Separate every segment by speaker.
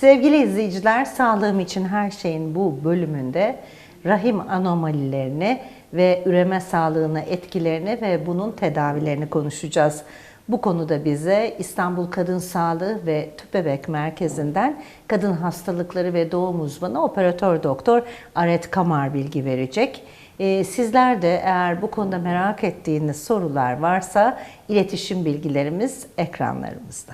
Speaker 1: Sevgili izleyiciler, Sağlığım için Her Şeyin bu bölümünde rahim anomalilerini ve üreme sağlığına etkilerini ve bunun tedavilerini konuşacağız. Bu konuda bize İstanbul Kadın Sağlığı ve Tüp Bebek Merkezi'nden kadın hastalıkları ve doğum uzmanı operatör doktor Aret Kamar bilgi verecek. Ee, Sizler de eğer bu konuda merak ettiğiniz sorular varsa iletişim bilgilerimiz ekranlarımızda.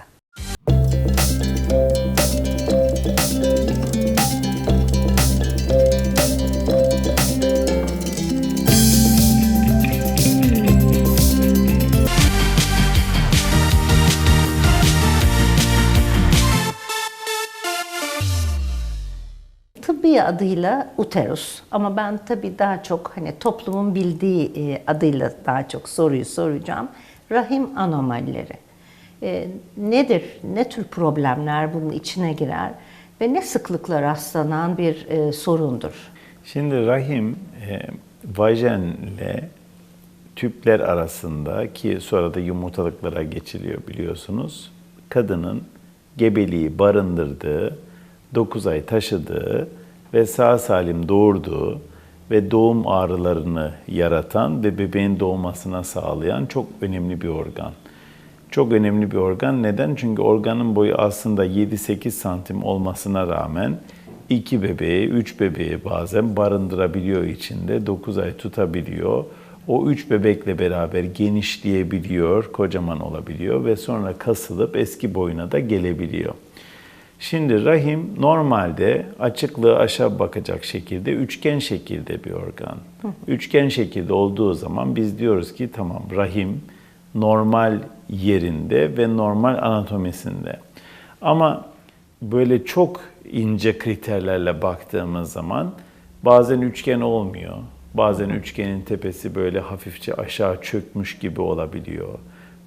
Speaker 1: Adıyla uterus ama ben tabii daha çok hani toplumun bildiği e, adıyla daha çok soruyu soracağım. Rahim anomalileri. E, nedir? Ne tür problemler bunun içine girer ve ne sıklıkla rastlanan bir e, sorundur?
Speaker 2: Şimdi rahim e, vajenle tüpler arasında ki sonra da yumurtalıklara geçiliyor biliyorsunuz. Kadının gebeliği barındırdığı, 9 ay taşıdığı ve sağ salim doğurduğu ve doğum ağrılarını yaratan ve bebeğin doğmasına sağlayan çok önemli bir organ. Çok önemli bir organ. Neden? Çünkü organın boyu aslında 7-8 santim olmasına rağmen iki bebeği, üç bebeği bazen barındırabiliyor içinde. 9 ay tutabiliyor. O üç bebekle beraber genişleyebiliyor, kocaman olabiliyor ve sonra kasılıp eski boyuna da gelebiliyor. Şimdi rahim normalde açıklığı aşağı bakacak şekilde üçgen şekilde bir organ. Üçgen şekilde olduğu zaman biz diyoruz ki tamam rahim normal yerinde ve normal anatomisinde. Ama böyle çok ince kriterlerle baktığımız zaman bazen üçgen olmuyor. Bazen üçgenin tepesi böyle hafifçe aşağı çökmüş gibi olabiliyor.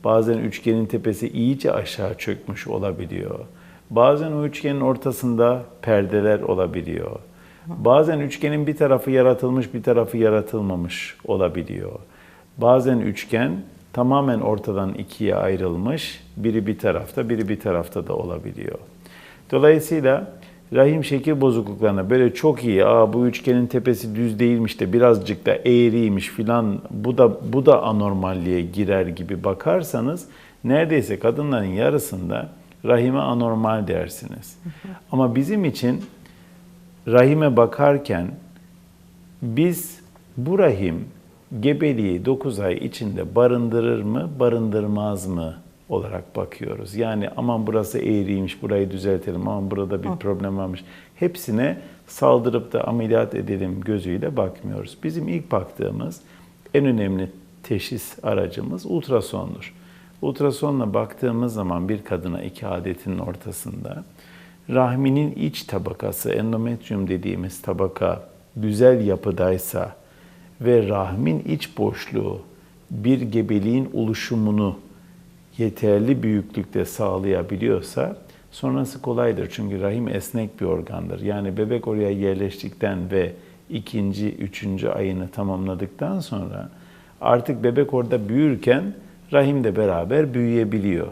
Speaker 2: Bazen üçgenin tepesi iyice aşağı çökmüş olabiliyor. Bazen o üçgenin ortasında perdeler olabiliyor. Bazen üçgenin bir tarafı yaratılmış, bir tarafı yaratılmamış olabiliyor. Bazen üçgen tamamen ortadan ikiye ayrılmış, biri bir tarafta, biri bir tarafta da olabiliyor. Dolayısıyla rahim şekil bozukluklarına böyle çok iyi, aa bu üçgenin tepesi düz değilmiş de birazcık da eğriymiş filan, bu da bu da anormalliğe girer gibi bakarsanız neredeyse kadınların yarısında rahime anormal dersiniz. Ama bizim için rahime bakarken biz bu rahim gebeliği 9 ay içinde barındırır mı, barındırmaz mı olarak bakıyoruz. Yani aman burası eğriymiş, burayı düzeltelim, aman burada bir problem varmış. Hepsine saldırıp da ameliyat edelim gözüyle bakmıyoruz. Bizim ilk baktığımız en önemli teşhis aracımız ultrasondur. Ultrasonla baktığımız zaman bir kadına iki adetin ortasında rahminin iç tabakası, endometrium dediğimiz tabaka güzel yapıdaysa ve rahmin iç boşluğu bir gebeliğin oluşumunu yeterli büyüklükte sağlayabiliyorsa sonrası kolaydır. Çünkü rahim esnek bir organdır. Yani bebek oraya yerleştikten ve ikinci, üçüncü ayını tamamladıktan sonra artık bebek orada büyürken rahim de beraber büyüyebiliyor.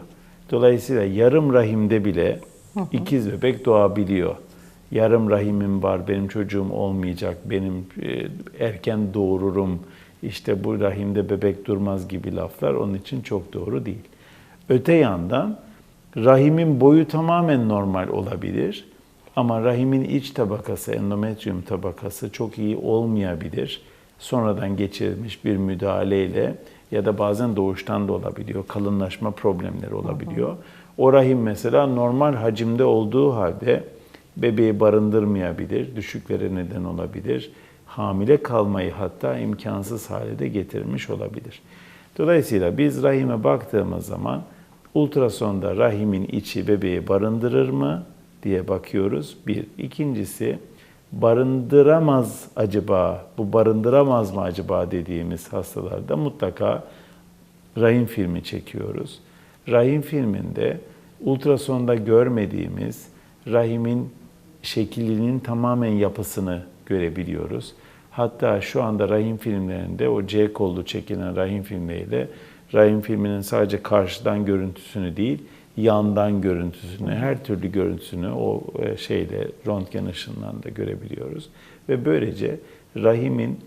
Speaker 2: Dolayısıyla yarım rahimde bile ikiz bebek doğabiliyor. Yarım rahimim var, benim çocuğum olmayacak, benim e, erken doğururum, işte bu rahimde bebek durmaz gibi laflar onun için çok doğru değil. Öte yandan rahimin boyu tamamen normal olabilir ama rahimin iç tabakası, endometrium tabakası çok iyi olmayabilir. Sonradan geçirilmiş bir müdahaleyle ya da bazen doğuştan da olabiliyor. Kalınlaşma problemleri olabiliyor. O rahim mesela normal hacimde olduğu halde bebeği barındırmayabilir, düşüklere neden olabilir. Hamile kalmayı hatta imkansız hale de getirmiş olabilir. Dolayısıyla biz rahime baktığımız zaman ultrasonda rahimin içi bebeği barındırır mı diye bakıyoruz. Bir. İkincisi barındıramaz acaba, bu barındıramaz mı acaba dediğimiz hastalarda mutlaka rahim filmi çekiyoruz. Rahim filminde ultrasonda görmediğimiz rahimin şeklinin tamamen yapısını görebiliyoruz. Hatta şu anda rahim filmlerinde o C kollu çekilen rahim filmleriyle rahim filminin sadece karşıdan görüntüsünü değil, yandan görüntüsünü, her türlü görüntüsünü o e, şeyle röntgen ışınlarında da görebiliyoruz. Ve böylece rahimin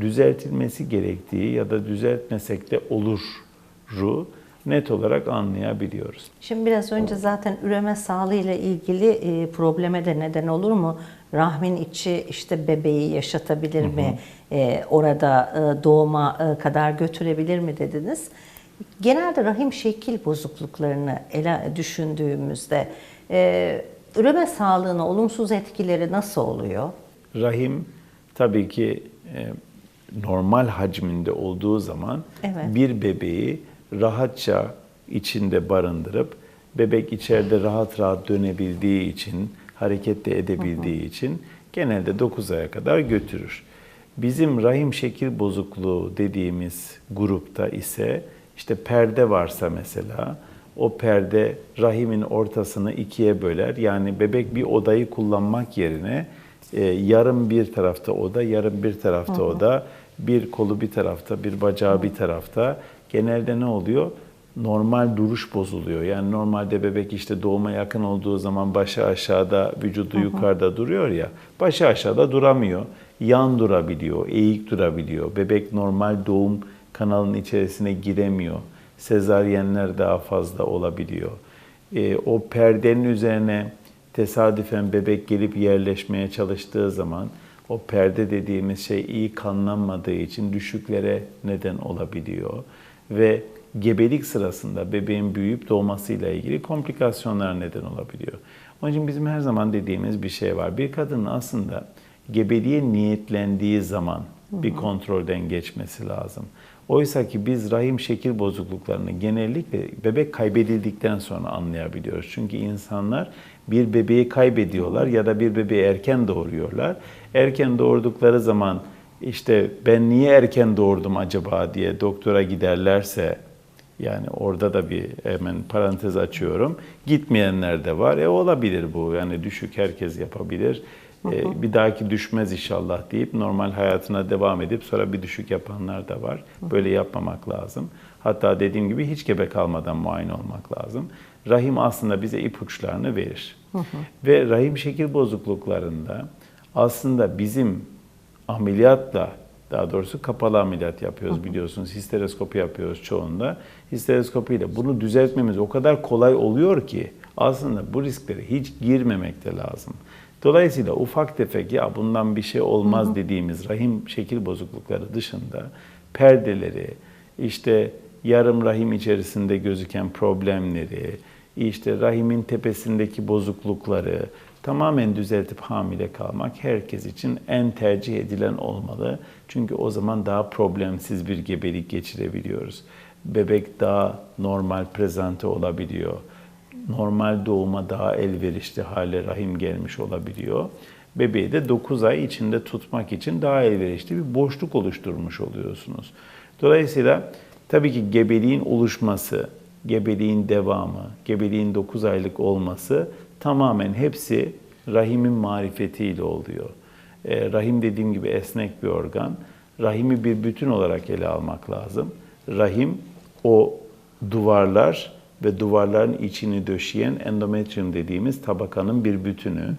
Speaker 2: düzeltilmesi gerektiği ya da düzeltmesek de oluru net olarak anlayabiliyoruz.
Speaker 1: Şimdi biraz önce zaten üreme sağlığı ile ilgili e, probleme de neden olur mu? Rahmin içi işte bebeği yaşatabilir mi? E, orada e, doğuma kadar götürebilir mi dediniz? Genelde rahim şekil bozukluklarını ele düşündüğümüzde e, üreme sağlığına olumsuz etkileri nasıl oluyor?
Speaker 2: Rahim tabii ki e, normal hacminde olduğu zaman
Speaker 1: Evet.
Speaker 2: bir bebeği rahatça içinde barındırıp bebek içeride rahat rahat dönebildiği için, hareket de edebildiği için genelde 9 aya kadar götürür. Bizim rahim şekil bozukluğu dediğimiz grupta ise işte perde varsa mesela o perde rahimin ortasını ikiye böler. Yani bebek bir odayı kullanmak yerine e, yarım bir tarafta oda, yarım bir tarafta oda, bir kolu bir tarafta, bir bacağı bir tarafta. Genelde ne oluyor? Normal duruş bozuluyor. Yani normalde bebek işte doğuma yakın olduğu zaman başı aşağıda, vücudu yukarıda duruyor ya. Başı aşağıda duramıyor. Yan durabiliyor, eğik durabiliyor. Bebek normal doğum kanalının içerisine giremiyor. Sezaryenler daha fazla olabiliyor. E, o perdenin üzerine tesadüfen bebek gelip yerleşmeye çalıştığı zaman o perde dediğimiz şey iyi kanlanmadığı için düşüklere neden olabiliyor ve gebelik sırasında bebeğin büyüyüp doğmasıyla ilgili komplikasyonlar neden olabiliyor. Onun için bizim her zaman dediğimiz bir şey var. Bir kadının aslında gebeliğe niyetlendiği zaman bir kontrolden geçmesi lazım. Oysa ki biz rahim şekil bozukluklarını genellikle bebek kaybedildikten sonra anlayabiliyoruz. Çünkü insanlar bir bebeği kaybediyorlar ya da bir bebeği erken doğuruyorlar. Erken doğurdukları zaman işte ben niye erken doğurdum acaba diye doktora giderlerse yani orada da bir hemen parantez açıyorum. Gitmeyenler de var. E olabilir bu. Yani düşük herkes yapabilir. E, bir dahaki düşmez inşallah deyip normal hayatına devam edip sonra bir düşük yapanlar da var. Böyle yapmamak lazım. Hatta dediğim gibi hiç gebe kalmadan muayene olmak lazım. Rahim aslında bize ipuçlarını verir. Ve rahim şekil bozukluklarında aslında bizim ameliyatla daha doğrusu kapalı ameliyat yapıyoruz biliyorsunuz. Histeroskopi yapıyoruz çoğunda. Histeroskopiyle bunu düzeltmemiz o kadar kolay oluyor ki aslında bu risklere hiç girmemek de lazım. Dolayısıyla ufak tefek ya bundan bir şey olmaz dediğimiz rahim şekil bozuklukları dışında perdeleri, işte yarım rahim içerisinde gözüken problemleri, işte rahimin tepesindeki bozuklukları tamamen düzeltip hamile kalmak herkes için en tercih edilen olmalı. Çünkü o zaman daha problemsiz bir gebelik geçirebiliyoruz. Bebek daha normal prezente olabiliyor. Normal doğuma daha elverişli hale rahim gelmiş olabiliyor. Bebeği de 9 ay içinde tutmak için daha elverişli bir boşluk oluşturmuş oluyorsunuz. Dolayısıyla tabii ki gebeliğin oluşması, gebeliğin devamı, gebeliğin 9 aylık olması tamamen hepsi rahimin marifetiyle oluyor. E, rahim dediğim gibi esnek bir organ. Rahimi bir bütün olarak ele almak lazım. Rahim o duvarlar ve duvarların içini döşeyen endometrium dediğimiz tabakanın bir bütünü.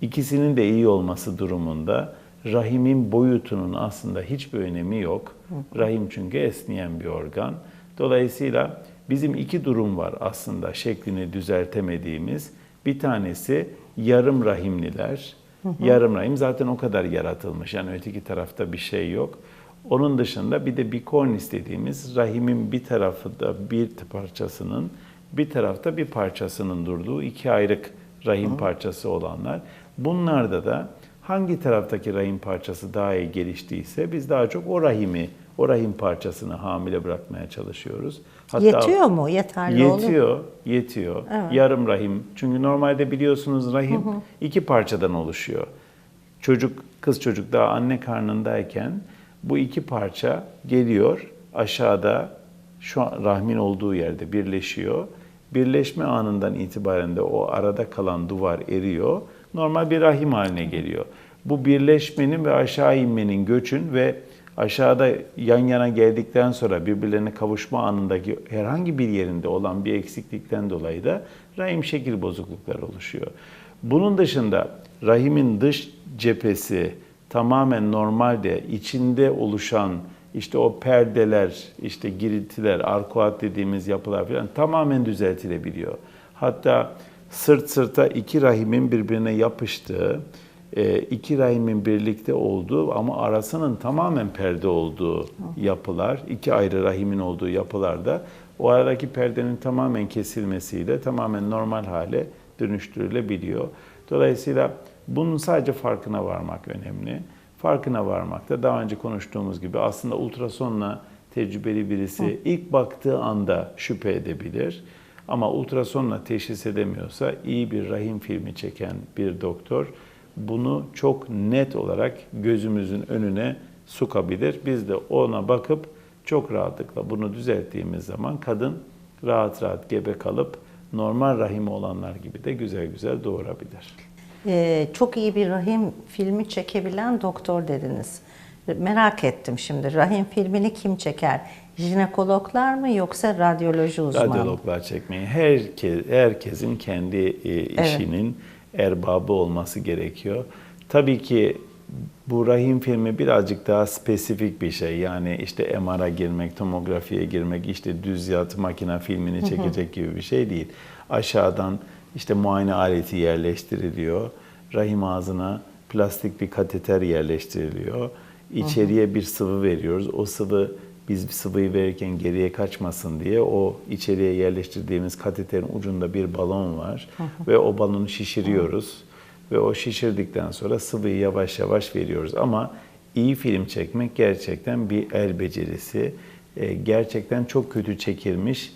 Speaker 2: İkisinin de iyi olması durumunda rahimin boyutunun aslında hiçbir önemi yok. Rahim çünkü esneyen bir organ. Dolayısıyla bizim iki durum var aslında şeklini düzeltemediğimiz. Bir tanesi yarım rahimliler. Yarım rahim zaten o kadar yaratılmış. Yani öteki tarafta bir şey yok. Onun dışında bir de bikornis dediğimiz rahimin bir tarafı da bir parçasının, bir tarafta bir parçasının durduğu iki ayrık rahim parçası olanlar. Bunlarda da hangi taraftaki rahim parçası daha iyi geliştiyse biz daha çok o rahimi, o rahim parçasını hamile bırakmaya çalışıyoruz.
Speaker 1: Yetiyor mu? Yeterli olur mu?
Speaker 2: Yetiyor, yetiyor. Yarım rahim. Çünkü normalde biliyorsunuz rahim iki parçadan oluşuyor. Çocuk, kız çocuk daha anne karnındayken bu iki parça geliyor aşağıda şu an rahmin olduğu yerde birleşiyor. Birleşme anından itibaren de o arada kalan duvar eriyor. Normal bir rahim haline geliyor. Bu birleşmenin ve aşağı inmenin göçün ve aşağıda yan yana geldikten sonra birbirlerine kavuşma anındaki herhangi bir yerinde olan bir eksiklikten dolayı da rahim şekil bozuklukları oluşuyor. Bunun dışında rahimin dış cephesi tamamen normalde içinde oluşan işte o perdeler, işte girintiler, arkuat dediğimiz yapılar falan tamamen düzeltilebiliyor. Hatta sırt sırta iki rahimin birbirine yapıştığı, iki rahimin birlikte olduğu ama arasının tamamen perde olduğu yapılar, iki ayrı rahimin olduğu yapılarda o aradaki perdenin tamamen kesilmesiyle tamamen normal hale dönüştürülebiliyor. Dolayısıyla bunun sadece farkına varmak önemli. Farkına varmakta daha önce konuştuğumuz gibi aslında ultrasonla tecrübeli birisi ilk baktığı anda şüphe edebilir. Ama ultrasonla teşhis edemiyorsa iyi bir rahim filmi çeken bir doktor bunu çok net olarak gözümüzün önüne sokabilir. Biz de ona bakıp çok rahatlıkla bunu düzelttiğimiz zaman kadın rahat rahat gebe kalıp normal rahimi olanlar gibi de güzel güzel doğurabilir.
Speaker 1: Ee, çok iyi bir rahim filmi çekebilen doktor dediniz. Merak ettim şimdi. Rahim filmini kim çeker? Jinekologlar mı yoksa radyoloji uzmanı?
Speaker 2: Radyologlar çekmeyi herkes herkesin kendi e, işinin erbabı olması gerekiyor. Tabii ki bu rahim filmi birazcık daha spesifik bir şey. Yani işte MR'a girmek, tomografiye girmek, işte düz yat makine filmini çekecek gibi bir şey değil. Aşağıdan işte muayene aleti yerleştiriliyor. Rahim ağzına plastik bir kateter yerleştiriliyor. İçeriye bir sıvı veriyoruz. O sıvı biz bir sıvıyı verirken geriye kaçmasın diye o içeriye yerleştirdiğimiz kateterin ucunda bir balon var ve o balonu şişiriyoruz ve o şişirdikten sonra sıvıyı yavaş yavaş veriyoruz. Ama iyi film çekmek gerçekten bir el becerisi. Ee, gerçekten çok kötü çekilmiş,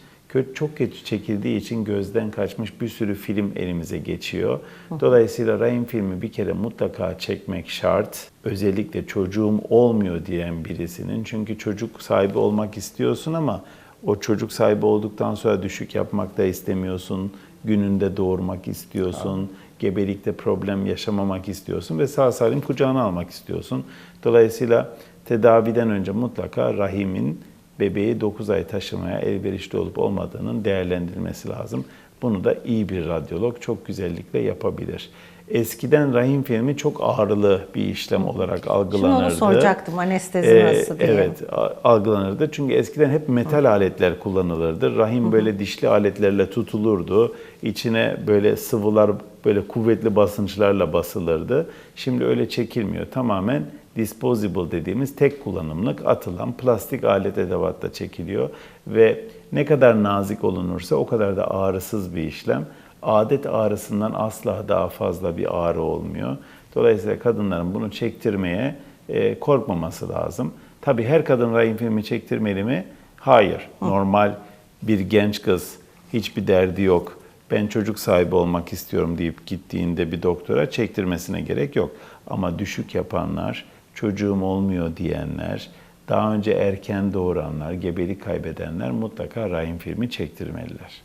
Speaker 2: çok kötü çekildiği için gözden kaçmış bir sürü film elimize geçiyor. Dolayısıyla rahim filmi bir kere mutlaka çekmek şart. Özellikle çocuğum olmuyor diyen birisinin. Çünkü çocuk sahibi olmak istiyorsun ama o çocuk sahibi olduktan sonra düşük yapmak da istemiyorsun. Gününde doğurmak istiyorsun. Gebelikte problem yaşamamak istiyorsun ve sağ salim kucağına almak istiyorsun. Dolayısıyla tedaviden önce mutlaka rahimin bebeği 9 ay taşımaya elverişli olup olmadığının değerlendirilmesi lazım. Bunu da iyi bir radyolog çok güzellikle yapabilir. Eskiden rahim filmi çok ağrılı bir işlem olarak
Speaker 1: Şimdi
Speaker 2: algılanırdı.
Speaker 1: onu soracaktım anestezi
Speaker 2: Ee,
Speaker 1: nasıl diye.
Speaker 2: Evet, algılanırdı. Çünkü eskiden hep metal aletler kullanılırdı. Rahim böyle dişli aletlerle tutulurdu. İçine böyle sıvılar böyle kuvvetli basınçlarla basılırdı. Şimdi öyle çekilmiyor. Tamamen disposable dediğimiz tek kullanımlık atılan plastik alet edevatla çekiliyor ve ne kadar nazik olunursa o kadar da ağrısız bir işlem. Adet ağrısından asla daha fazla bir ağrı olmuyor. Dolayısıyla kadınların bunu çektirmeye e, korkmaması lazım. Tabii her kadın rahim filmi çektirmeli mi? Hayır. Normal bir genç kız hiçbir derdi yok. Ben çocuk sahibi olmak istiyorum deyip gittiğinde bir doktora çektirmesine gerek yok. Ama düşük yapanlar, çocuğum olmuyor diyenler, daha önce erken doğuranlar, gebelik kaybedenler mutlaka rahim filmi çektirmeliler.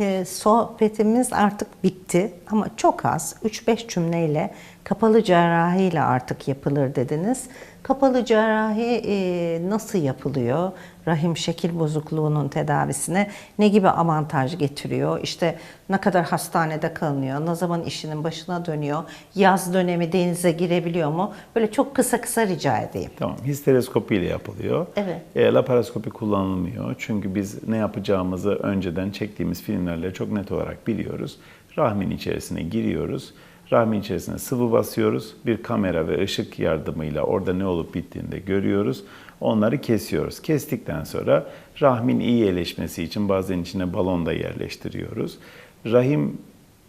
Speaker 1: Ee, sohbetimiz artık bitti ama çok az 3-5 cümleyle kapalı cerrahiyle artık yapılır dediniz. Kapalı cerrahi e, nasıl yapılıyor? Rahim şekil bozukluğunun tedavisine ne gibi avantaj getiriyor? İşte ne kadar hastanede kalınıyor? Ne zaman işinin başına dönüyor? Yaz dönemi denize girebiliyor mu? Böyle çok kısa kısa rica edeyim.
Speaker 2: Tamam, histeroskopi ile yapılıyor.
Speaker 1: Evet.
Speaker 2: E, laparoskopi kullanılmıyor. Çünkü biz ne yapacağımızı önceden çektiğimiz filmlerle çok net olarak biliyoruz. Rahmin içerisine giriyoruz. Rahmin içerisine sıvı basıyoruz. Bir kamera ve ışık yardımıyla orada ne olup bittiğini de görüyoruz. Onları kesiyoruz. Kestikten sonra rahmin iyi iyileşmesi için bazen içine balon da yerleştiriyoruz. Rahim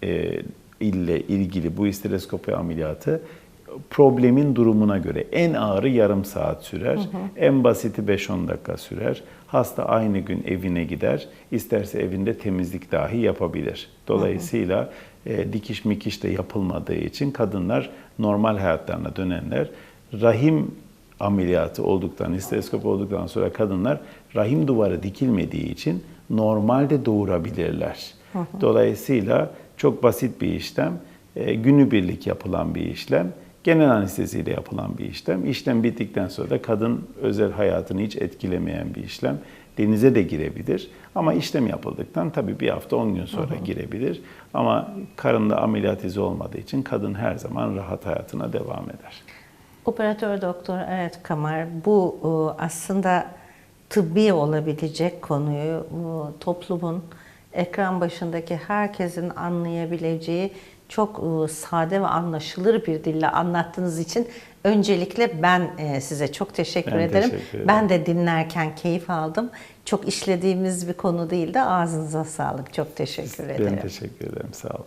Speaker 2: e, ile ilgili bu histeroskopi ameliyatı problemin durumuna göre en ağırı yarım saat sürer. En basiti 5-10 dakika sürer. Hasta aynı gün evine gider. İsterse evinde temizlik dahi yapabilir. Dolayısıyla e, dikiş mikiş de yapılmadığı için kadınlar normal hayatlarına dönenler rahim ameliyatı olduktan, histeroskop olduktan sonra kadınlar rahim duvarı dikilmediği için normalde doğurabilirler. Dolayısıyla çok basit bir işlem, e, günübirlik yapılan bir işlem. Genel anesteziyle yapılan bir işlem. İşlem bittikten sonra da kadın özel hayatını hiç etkilemeyen bir işlem. Denize de girebilir ama işlem yapıldıktan tabii bir hafta 10 gün sonra girebilir. Ama karında ameliyat izi olmadığı için kadın her zaman rahat hayatına devam eder.
Speaker 1: Operatör doktor evet Kamar bu e, aslında tıbbi olabilecek konuyu e, toplumun ekran başındaki herkesin anlayabileceği çok e, sade ve anlaşılır bir dille anlattığınız için öncelikle ben e, size çok teşekkür
Speaker 2: Ben
Speaker 1: ederim.
Speaker 2: teşekkür ederim.
Speaker 1: Ben de dinlerken keyif aldım. Çok işlediğimiz bir konu değil de ağzınıza sağlık. Çok teşekkür ederim.
Speaker 2: Ben teşekkür ederim. Sağ olun.